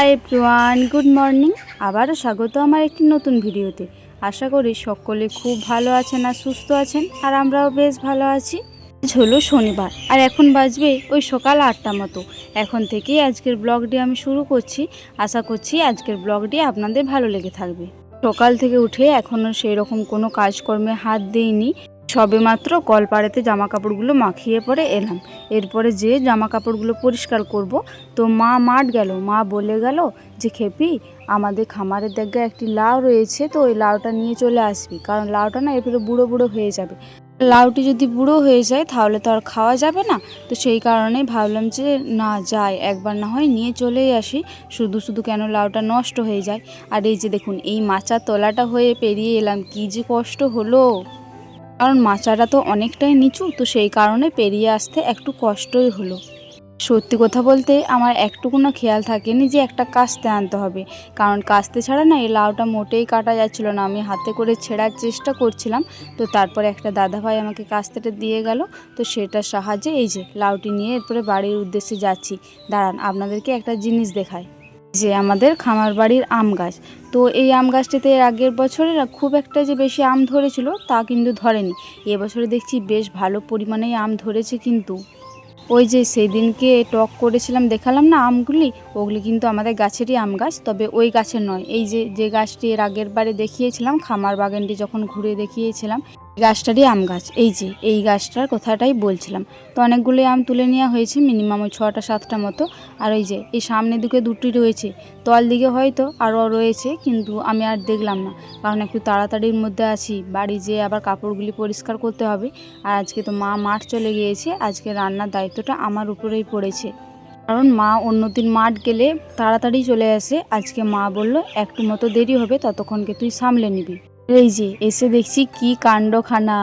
Hi everyone good morning আবারও স্বাগত আমার একটি নতুন ভিডিওতে। আশা করি সকলে খুব ভালো আছেন আর সুস্থ আছেন, আর আমরাও বেশ ভালো আছি। আজ হলো শনিবার, আর এখন বাজবে ওই সকাল আটটা মতো। এখন থেকেই আজকের ব্লগটি আমি শুরু করছি। আশা করছি আজকের ব্লগটি আপনাদের ভালো লেগে থাকবে। সকাল থেকে উঠে এখনও সেই রকম কোনো কাজকর্মে হাত দিইনি। সবেমাত্র কলপাড়েতে জামা কাপড়গুলো মাখিয়ে পরে এলাম। এরপরে যে জামা কাপড়গুলো পরিষ্কার করব। তো মা মাঠ গেল। মা বলে গেল যে, খেপি, আমাদের খামারের দেখে একটি লাউ রয়েছে, তো ওই লাউটা নিয়ে চলে আসবি। কারণ লাউটা না এরপরে বুড়ো বুড়ো হয়ে যাবে। লাউটি যদি বুড়ো হয়ে যায়, তাহলে তো আর খাওয়া যাবে না। তো সেই কারণেই ভাবলাম যে, না, যাই, একবার না হয় নিয়ে চলেই আসি। শুধু শুধু কেন লাউটা নষ্ট হয়ে যায়। আর এই যে দেখুন, এই মাচার তলাটা হয়ে পেরিয়ে এলাম। কি যে কষ্ট হলো। কারণ মাচাটা তো অনেকটাই নিচু, তো সেই কারণে পেরিয়ে আসতে একটু কষ্টই হলো। সত্যি কথা বলতে আমার একটুকুনো খেয়াল থাকেনি যে একটা কাস্তে আনতে হবে। কারণ কাস্তে ছাড়া না এই লাউটা মোটেই কাটা যাচ্ছিল না। আমি হাতে করে ছেঁড়ার চেষ্টা করছিলাম, তো তারপরে একটা দাদাভাই আমাকে কাস্তেটা দিয়ে গেল, তো সেটার সাহায্যে এই যে লাউটি নিয়ে এরপরে বাড়ির উদ্দেশ্যে যাচ্ছি। দাঁড়ান, আপনাদেরকে একটা জিনিস দেখায় যে আমাদের খামার বাড়ির আম গাছ। তো এই আম গাছটিতে এর আগের বছরে খুব একটা যে বেশি আম ধরেছিল, তা কিন্তু ধরেনি। এবছরে দেখছি বেশ ভালো পরিমাণেই আম ধরেছে কিন্তু। ওই যে সেই দিনকে টক করেছিলাম, দেখালাম না আমগুলি? ওগুলি কিন্তু আমাদের গাছেরই আম গাছ, তবে ওই গাছের নয়। এই যে যে গাছটি এর আগের বারে দেখিয়েছিলাম, খামার বাগানটি যখন ঘুরে দেখিয়েছিলাম গাছটারই আম গাছ। এই যে, এই গাছটার কথাটাই বলছিলাম। তো অনেকগুলোই আম তুলে নেওয়া হয়েছে মিনিমাম ওই ছটা, সাতটা মতো। আর ওই যে, এই সামনে দিকে দুটি রয়েছে। তল দিকে হয়তো আরও রয়েছে, কিন্তু আমি আর দেখলাম না। কারণ একটু তাড়াতাড়ির মধ্যে আছি। বাড়ি যেয়ে আবার কাপড়গুলি পরিষ্কার করতে হবে। আর আজকে তো মা মাঠ চলে গিয়েছে। আজকে রান্নার দায়িত্বটা আমার উপরেই পড়েছে। কারণ মা অন্যদিন মাঠ গেলে তাড়াতাড়ি চলে আসে। আজকে মা বলল, একটু মতো দেরি হবে, ততক্ষণকে তুই সামলে নিবি। এই যে, এসে দেখছি কি কাণ্ডখানা।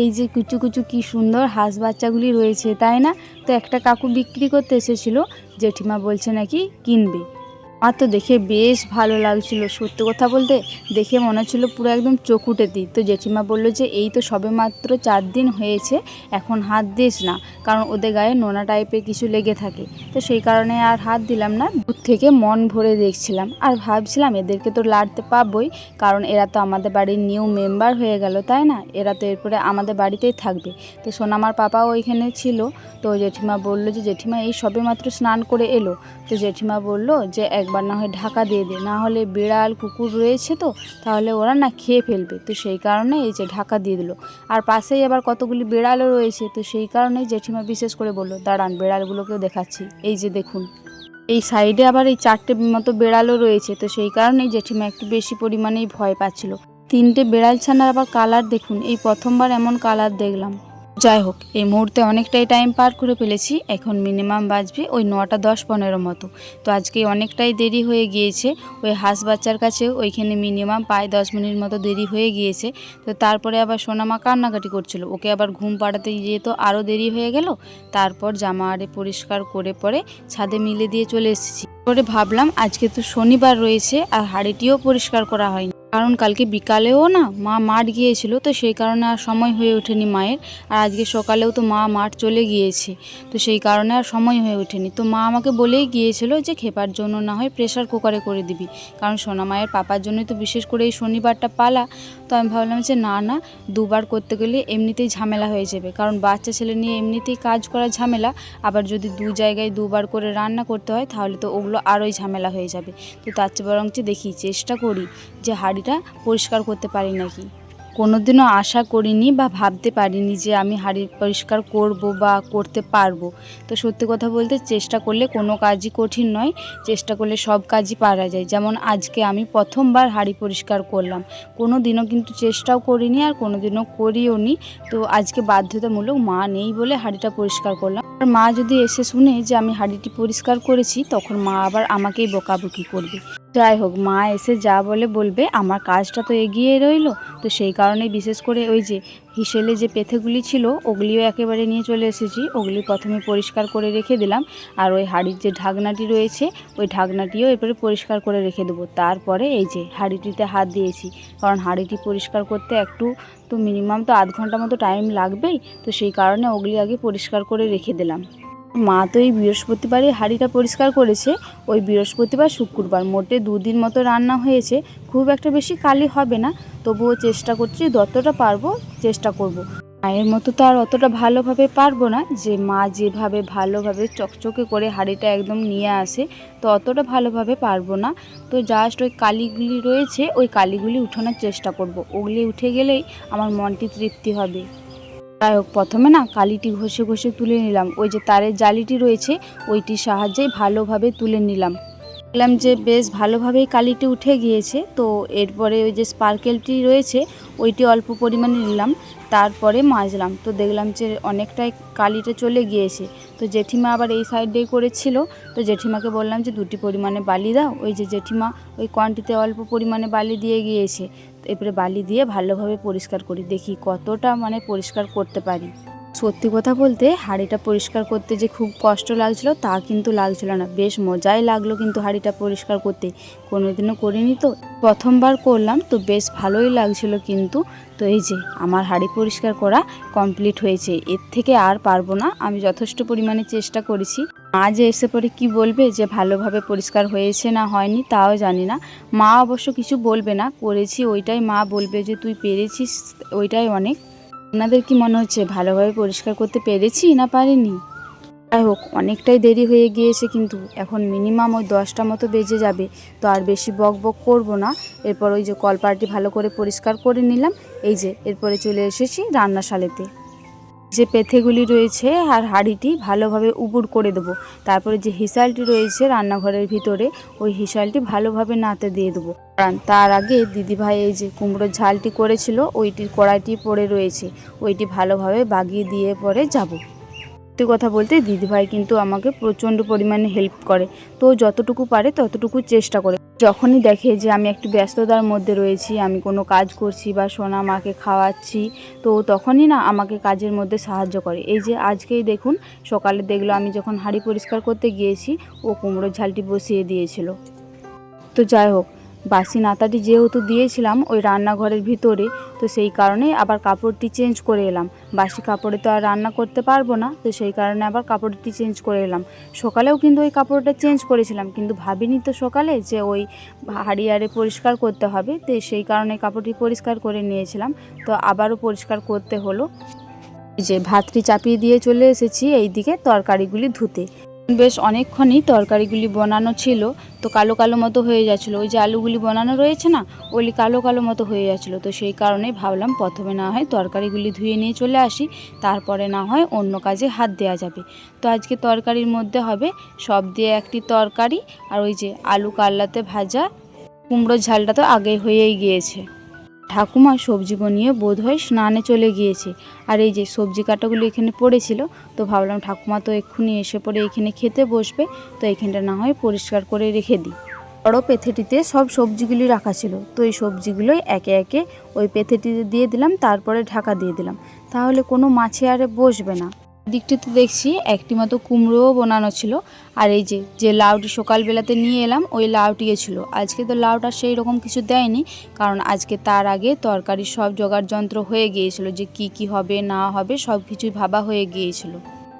এই যে কুচু কুচু কি সুন্দর হাঁস বাচ্চাগুলি রয়েছে, তাই না? তো একটা কাকু বিক্রি করতে এসেছিল, জেঠিমা বলছে নাকি কিনবে। আমার তো দেখে বেশ ভালো লাগছিল। সত্যি কথা বলতে দেখে মনে হচ্ছিল পুরো একদম চকুটে দিই। তো জেঠিমা বলল যে, এই তো সবে মাত্র চার দিন হয়েছে, এখন হাত দিস না। কারণ ওদের গায়ে নোনা টাইপের কিছু লেগে থাকে। তো সেই কারণে আর হাত দিলাম না দূর থেকে মন ভরে দেখছিলাম। আর ভাবছিলাম, এদেরকে তো লাড়তে পাবই, কারণ এরা তো আমাদের বাড়ির নিউ মেম্বার হয়ে গেল, তাই না? এরা তো এরপরে আমাদের বাড়িতেই থাকবে। তো সোনামার পাপাও ওইখানে ছিল। তো জেঠিমা বলল যে, জেঠিমা, এই সবে মাত্র স্নান করে এলো। তো জেঠিমা বলল যে একবার না হয় ঢাকা দিয়ে দে। না হলে বিড়াল, কুকুর রয়েছে তো, তাহলে ওরা না খেয়ে ফেলবে। তো সেই কারণে এই যে ঢাকা দিয়ে দিল। আর পাশেই আবার কতগুলি বিড়ালও রয়েছে, তো সেই কারণেই জেঠিমা বিশেষ করে বলল, দাঁড়ান, বিড়ালগুলোকেও দেখাচ্ছি। এই যে দেখুন, এই সাইডে আবার এই চারটে মতো বেড়ালও রয়েছে। তো সেই কারণেই জেঠিমা একটু বেশি পরিমাণেই ভয় পাচ্ছিল। তিনটে বেড়াল ছানার আবার কালার দেখুন, এই প্রথমবার এমন কালার দেখলাম। যাই হোক এই মুহূর্তে অনেকটাই টাইম পার করে ফেলেছি, এখন মিনিমাম বাজবে ওই নটা দশ পনেরো মতো। তো আজকে অনেকটাই দেরি হয়ে গিয়েছে, ওই হাঁস বাচ্চার কাছে ওইখানে মিনিমাম প্রায় দশ মিনিট মতো দেরি হয়ে গিয়েছে। তো তারপরে আবার সোনামা কান্নাকাটি করছিল, ওকে আবার ঘুম পাড়াতে গিয়ে তো আরও দেরি হয়ে গেল, তারপর জামা আরে পরিষ্কার করে পরে ছাদে মিলে দিয়ে চলে এসেছি। পরে ভাবলাম, আজকে তো শনিবার রয়েছে আর হাড়িটিও পরিষ্কার করা হয়নি। কারণ কালকে বিকালেও না মা মাঠ গিয়েছিল, তো সেই কারণে আর সময় হয়ে ওঠেনি মায়ের। আর আজকে সকালেও তো মা মাঠ চলে গিয়েছে, তো সেই কারণে আর সময় হয়ে ওঠেনি। তো মা আমাকে বলেই গিয়েছিল যে খেপার জন্য না হয় প্রেশার কুকারে করে দিবি, কারণ সোনা মায়ের পাপার জন্যই তো বিশেষ করে এই শনিবারটা পালা। তো আমি ভাবলাম যে না না, দুবার করতে গেলে এমনিতেই ঝামেলা হয়ে যাবে, কারণ বাচ্চা ছেলে নিয়ে এমনিতেই কাজ করা ঝামেলা। আবার যদি দু জায়গায় দুবার করে রান্না করতে হয়, তাহলে তো ওগুলো আরোই ঝামেলা হয়ে যাবে। তো তার চেয়ে বরঞ্চ দেখি, চেষ্টা করি যে হাঁড়িটা পরিষ্কার করতে পারি নাকি? কোনোদিনও আশা করিনি বা ভাবতে পারিনি যে আমি হাঁড়ি পরিষ্কার করব বা করতে পারব। তো সত্যি কথা বলতে চেষ্টা করলে কোনো কাজই কঠিন নয়, চেষ্টা করলে সব কাজই পারা যায়। যেমন আজকে আমি প্রথমবার হাঁড়ি পরিষ্কার করলাম। কোনো দিনও কিন্তু চেষ্টাও করিনি আর কোনো দিনও করিও নি। তো আজকে বাধ্যতামূলক মা নেই বলে হাঁড়িটা পরিষ্কার করলাম। আর মা যদি এসে শুনে যে আমি হাঁড়িটি পরিষ্কার করেছি, তখন মা আবার আমাকেই বকাবকি করবে। যাই হোক, মা এসে যা বলে বলবে, আমার কাজটা তো এগিয়ে রইল। তো সেই কারণে বিশেষ করে ওই যে হিসেলে যে পেথেগুলি ছিল, ওগুলিও একেবারে নিয়ে চলে এসেছি। ওগুলি প্রথমে পরিষ্কার করে রেখে দিলাম, আর ওই হাঁড়ির যে ঢাকনাটি রয়েছে, ওই ঢাকনাটিও এরপরে পরিষ্কার করে রেখে দেবো। তারপরে এই যে হাঁড়িটিতে হাত দিয়েছি, কারণ হাঁড়িটি পরিষ্কার করতে একটু তো মিনিমাম তো আধ ঘণ্টা মতো টাইম লাগবেই, তো সেই কারণে ওগুলি আগে পরিষ্কার করে রেখে দিলাম। মা তো এই বৃহস্পতিবারই হাঁড়িটা পরিষ্কার করেছে ওই বৃহস্পতিবার, শুক্রবার মোটে দুদিন মতো রান্না হয়েছে খুব একটা বেশি কালি হবে না, তবুও চেষ্টা করছি যতটা পারব চেষ্টা করব। মায়ের মতো তো আর অতটা ভালোভাবে পারব না, যে মা যেভাবে ভালোভাবে চকচকে করে হাঁড়িটা একদম নিয়ে আসে, তো অতটা ভালোভাবে পারব না তো জাস্ট ওই কালিগুলি রয়েছে, ওই কালিগুলি উঠানোর চেষ্টা করব। ওগুলি উঠে গেলেই আমার মনটি তৃপ্তি হবে যাই হোক প্রথমে না কালিটি ঘষে ঘষে তুলে নিলাম। ওই যে তারের জালিটি রয়েছে, ওইটির সাহায্যেই ভালোভাবে তুলে নিলাম। দেখলাম যে বেশ ভালোভাবেই কালিটি উঠে গিয়েছে, তো এরপরে ওই যে স্পার্কেলটি রয়েছে, ওইটি অল্প পরিমাণে নিলাম, তারপরে মাজলাম। তো দেখলাম যে অনেকটাই কালিটা চলে গিয়েছে। তো জেঠিমা আবার এই সাইডেই করেছিল, তো জেঠিমাকে বললাম যে দুটি পরিমাণে বালি দাও, ওই যে জেঠিমা ওই কোয়ান্টিতে অল্প পরিমাণে বালি দিয়ে গিয়েছে। এরপরে বালি দিয়ে ভালোভাবে পরিষ্কার করি, দেখি কতটা মানে পরিষ্কার করতে পারি। সত্যি কথা বলতে হাঁড়িটা পরিষ্কার করতে যে খুব কষ্ট লাগছিল তা কিন্তু লাগছিল না। বেশ মজাই লাগল কিন্তু হাঁড়িটা পরিষ্কার করতে। কোনোদিনও করিনি তো। প্রথমবার করলাম তো বেশ ভালোই লাগছিল কিন্তু। তো এই যে, আমার হাঁড়ি পরিষ্কার করা কমপ্লিট হয়েছে। এর থেকে আর পারব না। আমি যথেষ্ট পরিমাণে চেষ্টা করেছি। মা যে এসে পরে কি বলবে যে ভালোভাবে পরিষ্কার হয়েছে না হয়নি তাও জানি না। মা অবশ্য কিছু বলবে না। করেছি ওইটাই মা বলবে যে তুই পেরেছিস, ওইটাই অনেক। আপনাদের কি মনে হচ্ছে, ভালোভাবে পরিষ্কার করতে পেরেছি না পারিনি? যাই হোক, অনেকটাই দেরি হয়ে গিয়েছে কিন্তু এখন মিনিমাম ওই দশটা মতো বেজে যাবে, তো আর বেশি বক বক করব না। এরপর ওই যে কলপাটি ভালো করে পরিষ্কার করে নিলাম, এই যে, এরপরে চলে এসেছি রান্নাশালেতে। যে পেথেগুলি রয়েছে আর হাঁড়িটি ভালোভাবে উবুর করে দেবো। তারপরে যে হিসালটি রয়েছে রান্নাঘরের ভিতরে, ওই হিসালটি ভালোভাবে নাতে দিয়ে দেবো। কারণ তার আগে দিদিভাই এই যে কুমড়োর ঝালটি করেছিল, ওইটির কড়াইটি পড়ে রয়েছে, ওইটি ভালোভাবে বাগিয়ে দিয়ে পরে যাব। সত্যি কথা বলতে দিদিভাই কিন্তু আমাকে প্রচণ্ড পরিমাণে হেল্প করে। তো যতটুকু পারে ততটুকু চেষ্টা করে। যখনই দেখে যে আমি একটু ব্যস্ততার মধ্যে রয়েছি, আমি কোনো কাজ করছি বা সোনা মাকে খাওয়াচ্ছি, তো তখনই না আমাকে কাজের মধ্যে সাহায্য করে। এই যে আজকেই দেখুন, সকালে দেখল আমি যখন হাঁড়ি পরিষ্কার করতে গিয়েছি, ও কুমড়োর ঝালটি বসিয়ে দিয়েছিল। তো যাই হোক বাসি নাতাটি যেহেতু দিয়েছিলাম ওই রান্নাঘরের ভিতরে, তো সেই কারণে আবার কাপড়টি চেঞ্জ করে এলাম। বাসি কাপড়ে তো আর রান্না করতে পারব না, তো সেই কারণে আবার কাপড়টি চেঞ্জ করে এলাম। সকালেও কিন্তু ওই কাপড়টা চেঞ্জ করেছিলাম, কিন্তু ভাবিনি তো সকালে যে ওই হাড়ি হাড়িয়ারে পরিষ্কার করতে হবে, তো সেই কারণে কাপড়টি পরিষ্কার করে নিয়েছিলাম। তো আবারও পরিষ্কার করতে হলো। যে ভাতটি চাপিয়ে দিয়ে চলে এসেছি এই দিকে তরকারিগুলি ধুতে। বেশ অনেকক্ষণই তরকারিগুলি বানানো ছিল, তো কালো কালো মতো হয়ে যাচ্ছিল। ওই যে আলুগুলি বানানো রয়েছে না, ওগুলি কালো কালো মতো হয়ে যাচ্ছিল। তো সেই কারণেই ভাবলাম প্রথমে না হয় তরকারিগুলি ধুয়ে নিয়ে চলে আসি, তারপরে না হয় অন্য কাজে হাত দেওয়া যাবে। তো আজকে তরকারির মধ্যে হবে সব দিয়ে একটি তরকারি, আর ওই যে আলু কাল্লাতে ভাজা, কুমড়োর ঝালটা তো আগে হয়েই গিয়েছে। ঠাকুমা সবজি বনিয়ে বোধহয় স্নানে চলে গিয়েছে। আর এই যে সবজি কাটাগুলো এখানে পড়েছিল, তো ভাবলাম ঠাকুমা তো এক্ষুনি এসে পড়ে এখানে খেতে বসবে, তো এখানটা না হয় পরিষ্কার করে রেখে দিই। বড় পেথেটিতে সব সবজিগুলি রাখা ছিল, তো এই সবজিগুলোই একে একে ওই পেথেটিতে দিয়ে দিলাম, তারপরে ঢাকা দিয়ে দিলাম। তাহলে কোনো মাছে আরে বসবে না। দিকটিতে দেখছি একটি মতো কুমড়োও বানানো ছিল। আর এই যে যে লাউটি সকালবেলাতে নিয়ে এলাম, ওই লাউটিও ছিল। আজকে তো লাউটা সেই রকম কিছু দেয়নি, কারণ আজকে তার আগে তরকারির সব জোগাড় যন্ত্র হয়ে গিয়েছিল যে কি কি হবে, না হবে, সব কিছুই ভাবা হয়ে গিয়েছিল।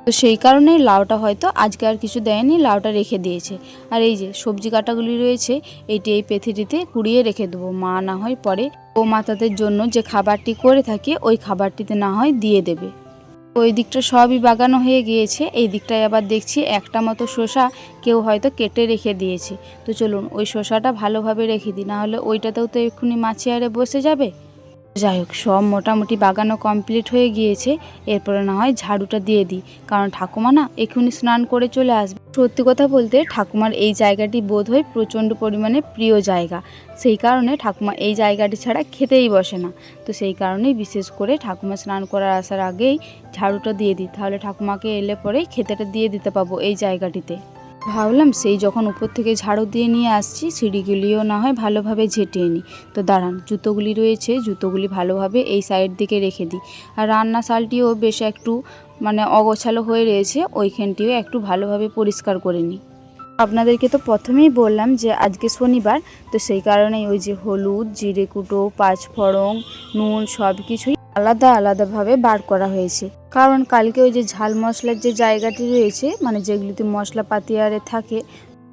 তো সেই কারণে লাউটা হয়তো আজকে আর কিছু দেয়নি, লাউটা রেখে দিয়েছে। আর এই যে, সবজি কাটাগুলি রয়েছে এইটি এই পেথিটিতে কুড়িয়ে রেখে দেবো। মা না হয় পরে ও মাতাদের জন্য যে খাবারটি করে থাকে, ওই খাবারটিতে না হয় দিয়ে দেবে। ওই দিকটা সবই বাগানো হয়ে গিয়েছে, এই দিকটায় আবার দেখছি একটা মতো শসা কেউ হয়তো কেটে রেখে দিয়েছে। তো চলুন ওই শসাটা ভালোভাবে রেখে দিই, নাহলে ওইটাতেও তো এক্ষুনি মাছি আরে বসে যাবে। যাই হোক, সব মোটামুটি বাগানো কমপ্লিট হয়ে গিয়েছে। এরপরে না হয় ঝাড়ুটা দিয়ে দিই। কারণ ঠাকুমা না এক্ষুনি স্নান করে চলে আসবে। সত্যি কথা বলতে ঠাকুমার এই জায়গাটি বোধ হয় প্রচণ্ড পরিমাণে প্রিয় জায়গা। সেই কারণে ঠাকুমা এই জায়গাটি ছাড়া খেতেই বসে না। তো সেই কারণেই বিশেষ করে ঠাকুমা স্নান করার আসার আগেই ঝাড়ুটা দিয়ে দিই। তাহলে ঠাকুমাকে এলে পরেই খেতেটা দিয়ে দিতে পাবো এই জায়গাটিতে। ভাবলাম সেই যখন উপর থেকে ঝাড়ু দিয়ে নিয়ে আসছি, সিঁড়িগুলিও না হয় ভালোভাবে ঝেঁটিয়ে নিই। তো দাঁড়ান, জুতোগুলি রয়েছে, জুতোগুলি ভালোভাবে এই সাইড দিকে রেখে দিই। আর রান্না শালটিও বেশ একটু মানে অগোছালো হয়ে রয়েছে, ওইখানটিও একটু ভালোভাবে পরিষ্কার করে নিই। আপনাদেরকে তো প্রথমেই বললাম যে আজকে শনিবার, তো সেই কারণেই ওই যে হলুদ, জিরে কুটো, পাঁচফোড়ন, নুন সব কিছুই আলাদা আলাদাভাবে বার করা হয়েছে। কারণ কালকে ওই যে ঝাল মশলার যে জায়গাটি রয়েছে মানে যেগুলিতে মশলাপাতি আরে থাকে,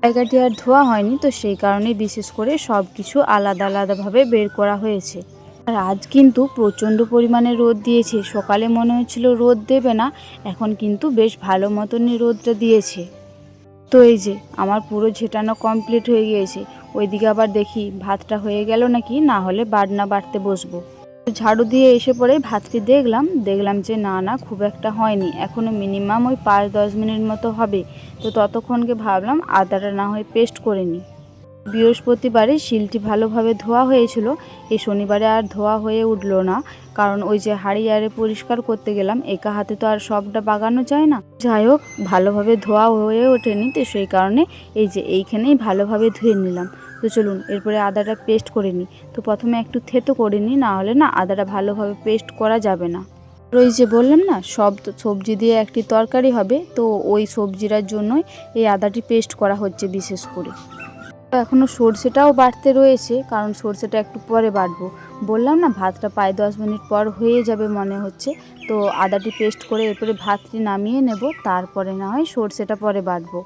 জায়গাটি আর ধোয়া হয়নি, তো সেই কারণে বিশেষ করে সব কিছু আলাদা আলাদাভাবে বের করা হয়েছে। আর আজ কিন্তু প্রচণ্ড পরিমাণে রোদ দিয়েছে। সকালে মনে হচ্ছিল রোদ দেবে না, এখন কিন্তু বেশ ভালো মতনই রোদটা দিয়েছে। তো এই যে, আমার পুরো ঝেটানো কমপ্লিট হয়ে গিয়েছে। ওইদিকে আবার দেখি, ভাতটা হয়ে গেল নাকি? না হলে বাটনা বাটতে বসবো। ঝাড়ু দিয়ে এসে পরে ভাতটি দেখলাম দেখলাম যে না না, খুব একটা হয়নি। এখনও মিনিমাম ওই পাঁচ, দশ মিনিট মতো হবে। তো ততক্ষণকে ভাবলাম আদাটা না হয় পেস্ট করে নিই। বৃহস্পতিবারে শিলটি ভালোভাবে ধোয়া হয়েছিল। এই শনিবারে আর ধোয়া হয়ে উঠল না। কারণ ওই যে হাড়ি আরে পরিষ্কার করতে গেলাম, একা হাতে তো আর সবটা বাগানো যায় না। যাই হোক, ভালোভাবে ধোয়া হয়ে ওঠেনি, তো সেই কারণে এই যে এইখানেই ভালোভাবে ধুয়ে নিলাম। তো চলুন, এরপরে আদাটা পেস্ট করে নিই। তো প্রথমে একটু থেতো করে নিই, না হলে না আদাটা ভালোভাবে পেস্ট করা যাবে না। ওই যে বললাম না, সব সবজি দিয়ে একটি তরকারি হবে, তো ওই সবজিটার জন্যই এই আদাটি পেস্ট করা হচ্ছে বিশেষ করে। এখনও সর্ষেটাও বাটতে রয়েছে, কারণ সর্ষেটা একটু পরে বাটবো বললাম না, ভাতটা প্রায় দশ মিনিট পর হয়ে যাবে মনে হচ্ছে। তো আদাটি পেস্ট করে এরপরে ভাতটি নামিয়ে নেব, তারপরে না হয় সর্ষেটা পরে বাটবো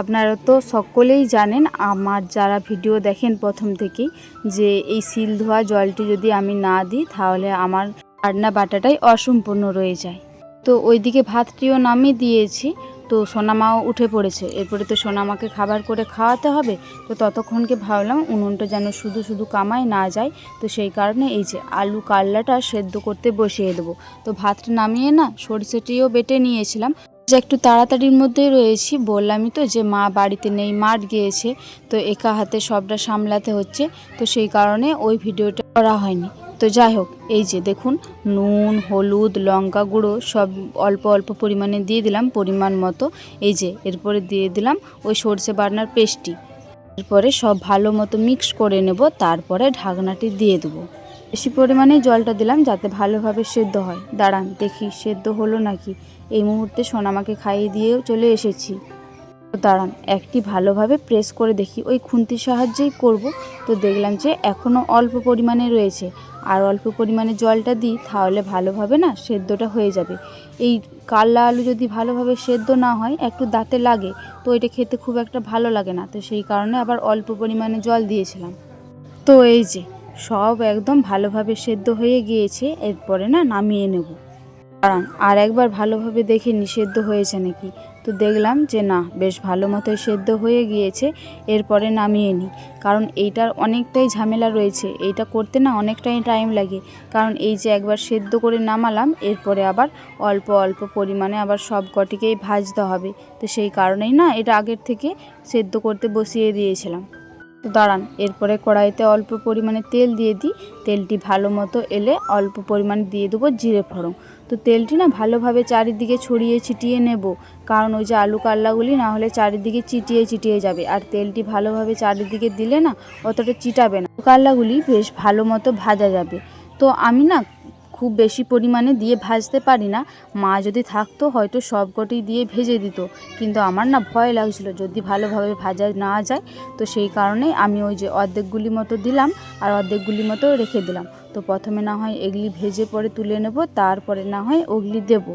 আপনারা তো সকলেই জানেন, আমার যারা ভিডিও দেখেন প্রথম থেকেই, যে এই সিল ধোয়া জলটি যদি আমি না দিই, তাহলে আমার রান্না বাটাটাই অসম্পূর্ণ রয়ে যায়। তো ওইদিকে ভাতটিও নামিয়ে দিয়েছি, তো সোনামাও উঠে পড়েছে। এরপরে তো সোনামাকে খাবার করে খাওয়াতে হবে, তো ততক্ষণকে ভাবলাম উনুনটা যেন শুধু শুধু কামায় না যায়, তো সেই কারণে এই যে আলু কাল্লাটা সেদ্ধ করতে বসিয়ে দেবো। তো ভাতটা নামিয়ে না সরষেটিও বেটে নিয়েছিলাম যে একটু তাড়াতাড়ির মধ্যেই রয়েছি, বললামই তো যে মা বাড়িতে নেই মাঠ গিয়েছে, তো একা হাতে সবটা সামলাতে হচ্ছে, তো সেই কারণে ওই ভিডিওটা করা হয়নি। তো যাই হোক, এই যে দেখুন, নুন, হলুদ, লঙ্কা গুঁড়ো সব অল্প অল্প পরিমাণে দিয়ে দিলাম পরিমাণ মতো। এই যে, এরপরে দিয়ে দিলাম ওই সর্ষে বাটনার পেস্টটি। এরপরে সব ভালো মতো মিক্স করে নেব, তারপরে ঢাকনাটি দিয়ে দেবো। বেশি পরিমাণে জলটা দিলাম যাতে ভালোভাবে সেদ্ধ হয়। দাঁড়ান, দেখি সেদ্ধ হলো নাকি? এই মুহূর্তে সোনামাকে খাইয়ে দিয়েও চলে এসেছি। দাঁড়ান, একটি ভালোভাবে প্রেস করে দেখি, ওই খুন্তির সাহায্যেই করব। তো দেখলাম যে এখনও অল্প পরিমাণে রয়েছে। আর অল্প পরিমাণে জলটা দিই, তাহলে ভালোভাবে না সেদ্ধটা হয়ে যাবে। এই কাল্লা আলু যদি ভালোভাবে সেদ্ধ না হয়, একটু দাঁতে লাগে, তো এটা খেতে খুব একটা ভালো লাগে না। তো সেই কারণে আবার অল্প পরিমাণে জল দিয়েছিলাম। তো এই যে, সব একদম ভালোভাবে সেদ্ধ হয়ে গিয়েছে, এরপরে না নামিয়ে নেব। কারণ আর একবার ভালোভাবে দেখে নি সেদ্ধ হয়েছে নাকি? তো দেখলাম যে না, বেশ ভালো মতোই সেদ্ধ হয়ে গিয়েছে, এরপরে নামিয়ে নিই। কারণ এইটার অনেকটাই ঝামেলা রয়েছে, এইটা করতে না অনেকটাই টাইম লাগে। কারণ এই যে একবার সেদ্ধ করে নামালাম, এরপরে আবার অল্প অল্প পরিমাণে আবার সব কটিকেই ভাজতে হবে। তো সেই কারণেই না এটা আগের থেকে সেদ্ধ করতে বসিয়ে দিয়েছিলাম। তো দাঁড়ান, এরপরে কড়াইতে অল্প পরিমাণে তেল দিয়ে দিই। তেলটি ভালো মতো এলে অল্প পরিমাণে দিয়ে দেবো জিরে ফোড়ন। তো তেলটি না ভালোভাবে চারিদিকে ছড়িয়ে ছিটিয়ে নেব। কারণ ওই যে আলু কাল্লাগুলি না হলে চারিদিকে চিটিয়ে চিটিয়ে যাবে। আর তেলটি ভালোভাবে চারিদিকে দিলে না অতটা চিটাবে না। কাল্লাগুলি বেশ ভালো মতো ভাজা যাবে। তো আমি না খুব বেশি পরিমাণে দিয়ে ভাজতে পারি না। মা যদি থাকতো হয়তো সবকটি দিয়ে ভেজে দিত। কিন্তু আমার না ভয় লাগছিল যদি ভালোভাবে ভাজা না যায়। তো সেই কারণে আমি ওই যে অর্ধেকগুলি মতো দিলাম আর অর্ধেকগুলি মতো রেখে দিলাম। তো প্রথমে না হয় এগুলি ভেজে পরে তুলে নেব, তারপরে না হয় ওগুলি দেব।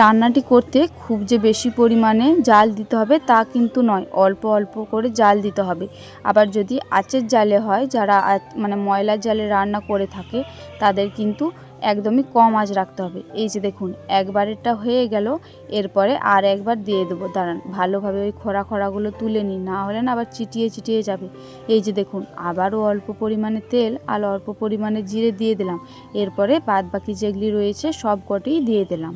রান্নাটি করতে খুব যে বেশি পরিমাণে জাল দিতে হবে তা কিন্তু নয়, অল্প অল্প করে জাল দিতে হবে। আবার যদি আচের জালে হয়, যারা মানে ময়লার জালে রান্না করে থাকে, তাদের কিন্তু একদমই কম আঁচ রাখতে হবে। এই যে দেখুন, একবারেরটা হয়ে গেল, এরপরে আর একবার দিয়ে দেবো। দাঁড়ান, ভালোভাবে ওই খরা খরাগুলো তুলে নিই না হলে না আবার চিটিয়ে চিটিয়ে যাবে। এই যে দেখুন, আবারও অল্প পরিমাণে তেল আর অল্প পরিমাণে জিরে দিয়ে দিলাম। এরপরে বাদ বাকি যেগুলি রয়েছে সব কটিই দিয়ে দিলাম।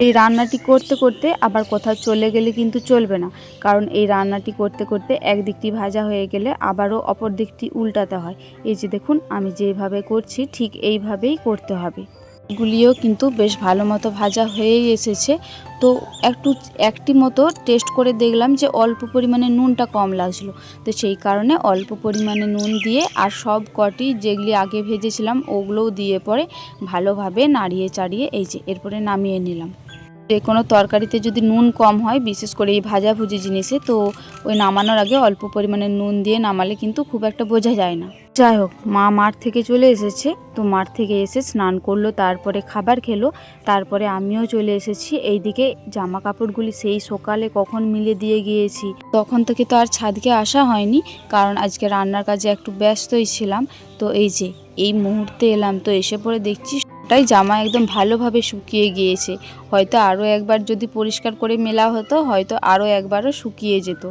এই রান্নাটি করতে করতে আবার কোথাও চলে গেলে কিন্তু চলবে না। কারণ এই রান্নাটি করতে করতে একদিকটি ভাজা হয়ে গেলে আবারও অপর দিকটি উল্টাতে হয়। এই যে দেখুন, আমি যেভাবে করছি ঠিক এইভাবেই করতে হবে। গুলিও কিন্তু বেশ ভালো মতো ভাজা হয়েই এসেছে। তো একটু, একটি মতো টেস্ট করে দেখলাম যে অল্প পরিমাণে নুনটা কম লাগছিল। তো সেই কারণে অল্প পরিমাণে নুন দিয়ে আর সব কটি যেগুলি আগে ভেজেছিলাম ওগুলোও দিয়ে পরে ভালোভাবে নাড়িয়ে চাড়িয়ে এই যে এরপরে নামিয়ে নিলাম। যে কোনো তরকারিতে যদি নুন কম হয়, বিশেষ করে এই ভাজাভুজি জিনিসে, তো ওই নামানোর আগে অল্প পরিমাণে নুন দিয়ে নামালে কিন্তু খুব একটা বোঝা যায় না। যাই হোক, মা মাঠ থেকে চলে এসেছে। তো মাঠ থেকে এসে স্নান করল, তারপরে খাবার খেলো, তারপরে আমিও চলে এসেছি। এইদিকে জামা কাপড়গুলি সেই সকালে কখন মিলে দিয়ে গিয়েছি। তখন থেকে তো আর ছাদকে আসা হয়নি, কারণ আজকে রান্নার কাজে একটু ব্যস্তই ছিলাম। তো এই যে, এই মুহূর্তে এলাম, তো এসে পরে দেখছি ওটাই জামা একদম ভালোভাবে শুকিয়ে গিয়েছে। হয়তো আরও একবার যদি পরিষ্কার করে মেলা হতো, হয়তো আরও একবারও শুকিয়ে যেত।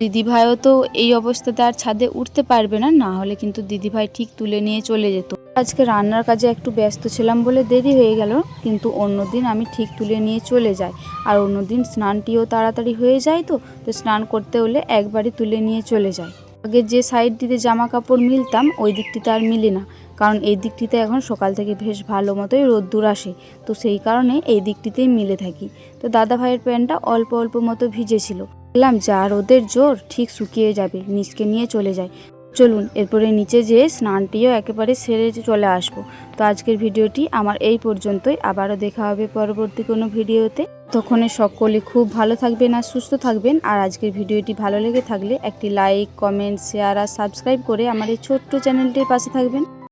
দিদিভাইও তো এই অবস্থাতে আর ছাদে উঠতে পারবে না না হলে কিন্তু দিদিভাই ঠিক তুলে নিয়ে চলে যেত। আজকে রান্নার কাজে একটু ব্যস্ত ছিলাম বলে দেরি হয়ে গেল, কিন্তু অন্যদিন আমি ঠিক তুলে নিয়ে চলে যাই। আর অন্যদিন স্নানটিও তাড়াতাড়ি হয়ে যায় তো তো স্নান করতে হলে একবারই তুলে নিয়ে চলে যায় আগে যে সাইডটিতে জামা কাপড় মিলতাম, ওই দিকটিতে আর মিলে না। কারণ এই দিকটিতে এখন সকাল থেকে বেশ ভালো মতোই রোদ্দুর আসে। তো সেই কারণে এই দিকটিতেই মিলে থাকি। তো দাদা ভাইয়ের প্যান্টটা অল্প অল্প মতো ভিজেছিল। বললাম, যা রোদের জোর, ঠিক শুকিয়ে যাবে। নিচকে নিয়ে চলে যায়। চলুন, এরপরে নিচে যেয়ে স্নানটিও একেবারে সেরে চলে আসব। তো আজকের ভিডিওটি আমার এই পর্যন্তই। আবারও দেখা হবে পরবর্তী কোনো ভিডিওতে। তখন সকলে খুব ভালো থাকবেন আর সুস্থ থাকবেন। আর আজকের ভিডিওটি ভালো লেগে থাকলে একটি লাইক, কমেন্ট, শেয়ার আর সাবস্ক্রাইব করে আমার এই ছোট্ট চ্যানেলটির পাশে থাকবেন।